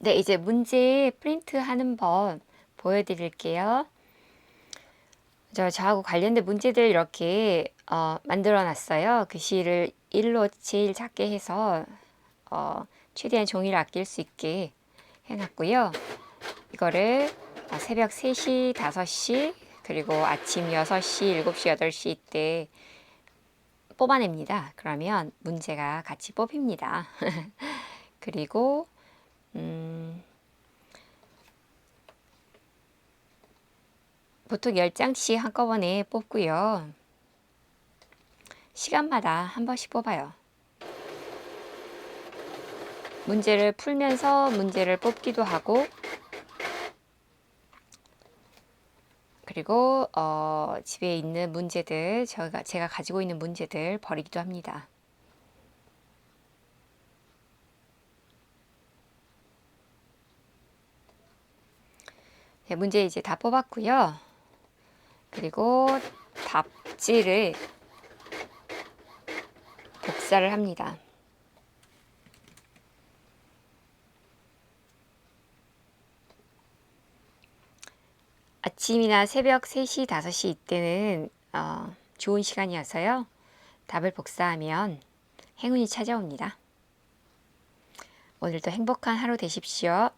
네, 이제 문제 프린트 하는 법 보여드릴게요. 저, 저하고 관련된 문제들 이렇게 어, 만들어 놨어요. 글씨를 1로 제일 작게 해서 어, 최대한 종이를 아낄 수 있게 해놨고요. 이거를 어, 새벽 3시, 5시, 그리고 아침 6시, 7시, 8시 때 뽑아냅니다. 그러면 문제가 같이 뽑힙니다. 그리고 음, 보통 10장씩 한꺼번에 뽑고요. 시간마다 한 번씩 뽑아요. 문제를 풀면서 문제를 뽑기도 하고 그리고 어, 집에 있는 문제들 제가, 제가 가지고 있는 문제들 버리기도 합니다. 네, 문제 이제 다 뽑았고요. 그리고 답지를 복사를 합니다. 아침이나 새벽 3시, 5시 이때는 어, 좋은 시간이어서요. 답을 복사하면 행운이 찾아옵니다. 오늘도 행복한 하루 되십시오.